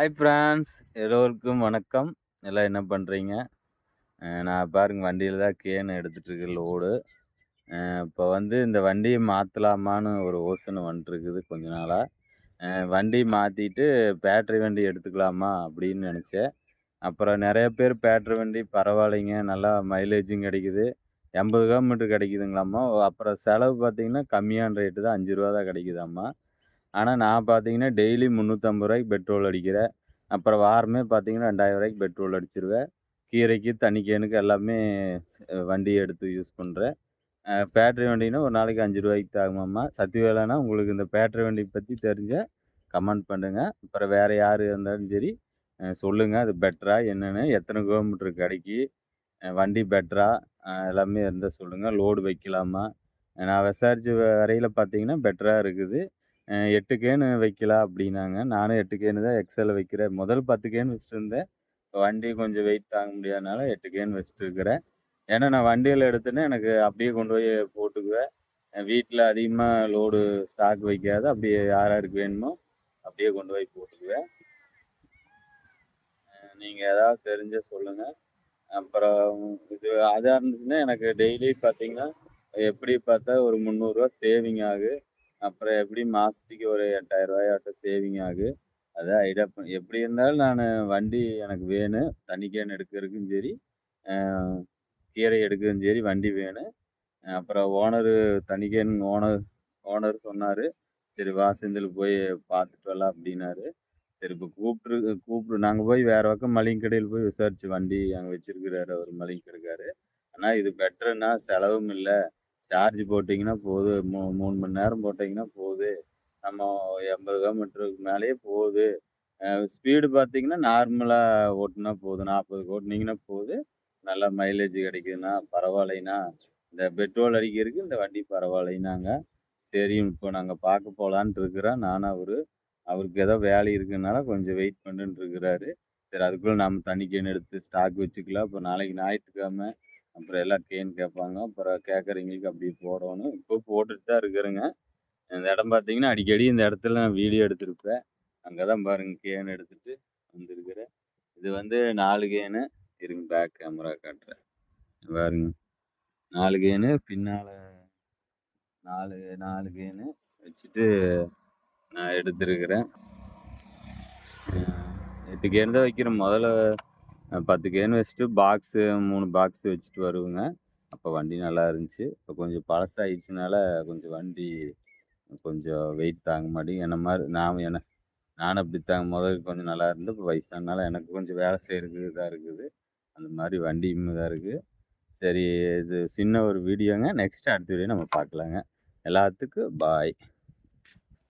Hi France எல்லோருக்கும் வணக்கம். எல்லாம் என்ன பண்ணுறீங்க நான் பாருங்கள் வண்டியில் தான் கேன் எடுத்துகிட்ருக்கு லோடு இப்போ வந்து இந்த வண்டியை மாற்றலாமான்னு ஒரு யோசனை வந்துட்டுருக்குது கொஞ்ச நாளாக வண்டி மாற்றிட்டு பேட்ரி வண்டி எடுத்துக்கலாமா அப்படின்னு நினச்சேன். அப்புறம் நிறைய பேர் பேட்ரி வண்டி பரவாயில்லைங்க நல்லா மைலேஜும் கிடைக்குது. எண்பது கிலோமீட்டர் கிடைக்குதுங்களாம்மா. அப்புறம் செலவு பார்த்திங்கன்னா கம்மியான ரேட்டு தான் அஞ்சு ரூபா தான் கிடைக்குதாம்மா. ஆனால் நான் பார்த்தீங்கன்னா டெய்லி முந்நூற்றம்பது ரூபாய்க்கு பெட்ரோல் அடிக்கிறேன் அப்புறம் வாரமே பார்த்தீங்கன்னா ரெண்டாயிரம் ரூபாய்க்கு பெட்ரோல் அடிச்சிருவேன் கீரைக்கு தண்ணிக்கேனுக்கு எல்லாமே வண்டி எடுத்து யூஸ் பண்ணுறேன் பேட்ரி வண்டினா ஒரு நாளைக்கு அஞ்சு ரூபாய்க்கு தாகுமாம்மா சக்தி வேலைனா உங்களுக்கு இந்த பேட்ரி வண்டி பற்றி தெரிஞ்ச கமெண்ட் பண்ணுங்கள் அப்புறம் வேறு யார் இருந்தாலும் சரி சொல்லுங்கள் அது பெட்டரா என்னென்னு. எத்தனை கிலோமீட்ரு கிடைக்கி வண்டி பெட்டரா எல்லாமே இருந்தால் சொல்லுங்கள் லோடு வைக்கலாமா? நான் விசாரித்த வரையில் பார்த்தீங்கன்னா பெட்டராக இருக்குது. எட்டு கேனு வைக்கலாம் அப்படின்னாங்க. நானும் எட்டு கேனு தான் எக்ஸல் வைக்கிறேன். முதல் பத்து கேன் வச்சுருந்தேன். இப்போ வண்டி கொஞ்சம் வெயிட் தாங்க முடியாதனால எட்டு கேன் வச்சுட்டுருக்கிறேன். ஏன்னா நான் வண்டியில் எடுத்தேன்னா எனக்கு அப்படியே கொண்டு போய் போட்டுக்குவேன். வீட்டில் அதிகமாக லோடு ஸ்டாக் வைக்காது. அப்படியே யார் யாருக்கு வேணுமோ அப்படியே கொண்டு போய் போட்டுக்குவேன். நீங்கள் ஏதாவது தெரிஞ்ச சொல்லுங்கள் அப்புறம் இது அதாக இருந்துச்சுன்னா எனக்கு டெய்லி பார்த்தீங்கன்னா எப்படி பார்த்தா ஒரு முந்நூறுரூவா சேவிங் ஆகுது. அப்புறம் எப்படி மாதத்துக்கு ஒரு எட்டாயிரம் ரூபாயாட்டம் சேவிங் ஆகும் அதை ஐடியா பண்ணி எப்படி இருந்தாலும் நான் வண்டி எனக்கு வேணும். தண்ணிக்கேன் எடுக்கிறதுக்கும் சரி கீரை எடுக்கிறதும் சரி வண்டி வேணும். அப்புறம் ஓனரு தனிக்கேன் ஓனர் ஓனர் சொன்னார். சரி வா செந்தில் போய் பார்த்துட்டு வரலாம் அப்படின்னாரு. சரி இப்போ கூப்பிட்ரு கூப்பிட்டு நாங்கள் போய் வேறு பக்கம் மளிகை கடையில் போய் விசாரிச்சு வண்டி அங்கே வச்சுருக்கிறாரு அவர் மளிகை கடைக்காரு ஆனால் இது பெட்டருன்னா செலவும் இல்லை. சார்ஜ் போட்டிங்கன்னா போதும் மூ மூணு மணி நேரம் போட்டிங்கன்னா போகுது நம்ம எண்பது கிலோமீட்டருக்கு மேலேயே போகுது ஸ்பீடு பார்த்தீங்கன்னா நார்மலாக ஓட்டினா போதும் நாற்பதுக்கு ஓட்டினீங்கன்னா போகுது நல்லா மைலேஜ் கிடைக்குதுண்ணா பரவாயில்லைண்ணா இந்த பெட்ரோல் அடிக்கிறதுக்கு இந்த வண்டி பரவாயில்லைனாங்க சரி இப்போ நாங்கள் பார்க்க போகலான்ட்டு இருக்கிறோம். நானும் அவர் அவருக்கு ஏதோ வேலை இருக்குதுனால கொஞ்சம் வெயிட் பண்ணுன்ட்டு இருக்கிறாரு. சரி அதுக்குள்ளே நம்ம தண்ணி எடுத்து ஸ்டாக் வச்சுக்கலாம். இப்போ நாளைக்கு ஞாயிற்றுக்கிழமை அப்புறம் எல்லாம் கேன் கேட்பாங்க. அப்புறம் கேட்குறவங்களுக்கு அப்படி போடணும். இப்போ போட்டுட்டு தான் இருக்கிறேங்க. இந்த இடம் பார்த்தீங்கன்னா அடிக்கடி இந்த இடத்துல நான் வீடியோ எடுத்திருப்பேன். அங்கே தான் பாருங்கள் கேன் எடுத்துகிட்டு வந்துருக்கிறேன். இது வந்து நாலு கேனு. இருங்க பேக் கேமரா காட்டுறேன். பாருங்க. நாலு கேனு பின்னால் நாலு நாலு கேனு வச்சுட்டு நான் எடுத்துருக்கிறேன். எட்டு கேன் தான் வைக்கிறேன். முதல்ல பத்து கேன் வச்சுட்டு பாக்ஸு மூணு பாக்ஸு வச்சுட்டு வருவோங்க. அப்போ வண்டி நல்லா இருந்துச்சு. இப்போ கொஞ்சம் பழசாயிடுச்சுனால கொஞ்சம் வண்டி கொஞ்சம் வெயிட் தாங்க மாட்டேங்குது. என்ன மாதிரி நான் என்ன நானும் அப்படி தாங்க முதல்ல கொஞ்சம் நல்லா இருந்து இப்போ வயசானால எனக்கு கொஞ்சம் வேலை செய்கிறதுக்கு இதாக இருக்குது. அந்த மாதிரி வண்டியும் இதாக இருக்குது சரி இது சின்ன ஒரு வீடியோங்க. நெக்ஸ்ட் அடுத்த வீடியோ நம்ம பார்க்கலாங்க. எல்லாத்துக்கும் பாய்